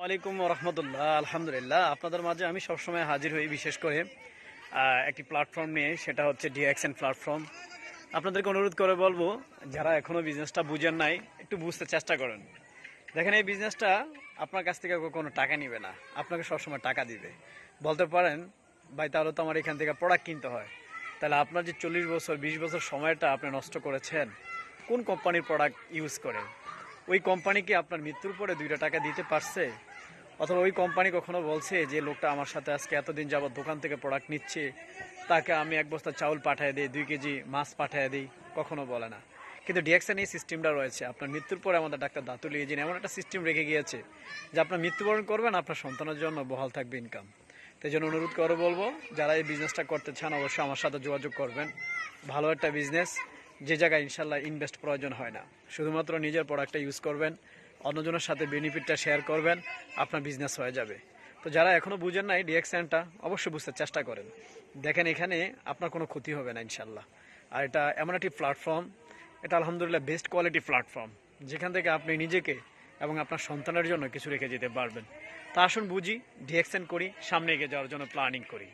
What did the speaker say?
ওয়ালাইকুম রহমতুল্লাহ আলহামদুলিল্লাহ। আপনাদের মাঝে আমি সবসময় হাজির হই বিশেষ করে একটি প্ল্যাটফর্ম নিয়ে, সেটা হচ্ছে ডিএক্সএন প্ল্যাটফর্ম আপনাদেরকে অনুরোধ করে বলব, যারা এখনও বিজনেসটা বুঝেন নাই, একটু বুঝতে চেষ্টা করেন। দেখেন, এই বিজনেসটা আপনার কাছ থেকে কোনো টাকা নিবে না, আপনাকে সবসময় টাকা দিবে। বলতে পারেন, ভাই, তাহলে তো আমার এখান থেকে প্রোডাক্ট কিনতে হয়। তাহলে আপনার যে চল্লিশ বছর, বিশ বছর সময়টা আপনি নষ্ট করেছেন, কোন কোম্পানির প্রোডাক্ট ইউজ করে ওই কোম্পানি কি আপনার মৃত্যুর পরে দুইটা টাকা দিতে পারছে? অথবা ওই কোম্পানি কখনো বলছে যে, লোকটা আমার সাথে আজকে এতদিন যাবত দোকান থেকে প্রোডাক্ট নিচ্ছে, তাকে আমি এক বস্তা চাউল পাঠিয়ে দিই, দুই কেজি মাছ পাঠিয়ে দিই কখনো বলে না। কিন্তু ডিএক্সএন এই সিস্টেমটা রয়েছে। আপনার মৃত্যুর পরে আমাদের ডাক্তার দাতুল ইজিন এমন একটা সিস্টেম রেখে গিয়েছে, যে আপনার মৃত্যুবরণ করবেন, আপনার সন্তানের জন্য বহাল থাকবে ইনকাম তাই জন্য অনুরোধ করে বলব, যারা এই বিজনেসটা করতে চান, অবশ্যই আমার সাথে যোগাযোগ করবেন। ভালো একটা বিজনেস যে জায়গায় ইনশাল্লাহ ইনভেস্ট প্রয়োজন হয় না। শুধুমাত্র নিজের প্রোডাক্টটা ইউজ করবেন, অন্যজনের সাথে বেনিফিটটা শেয়ার করবেন, আপনার বিজনেস হয়ে যাবে। তো যারা এখনও বুঝেন নাই ডিএক্সএনটা অবশ্যই বুঝতে চেষ্টা করেন। দেখেন এখানে আপনার কোনো ক্ষতি হবে না ইনশাল্লাহ। আর এটা এমন একটি প্ল্যাটফর্ম এটা আলহামদুলিল্লাহ বেস্ট কোয়ালিটি প্ল্যাটফর্ম যেখান থেকে আপনি নিজেকে এবং আপনার সন্তানের জন্য কিছু রেখে যেতে পারবেন। তা আসুন বুঝি ডিএক্সএন করি, সামনে এগিয়ে যাওয়ার জন্য প্ল্যানিং করি।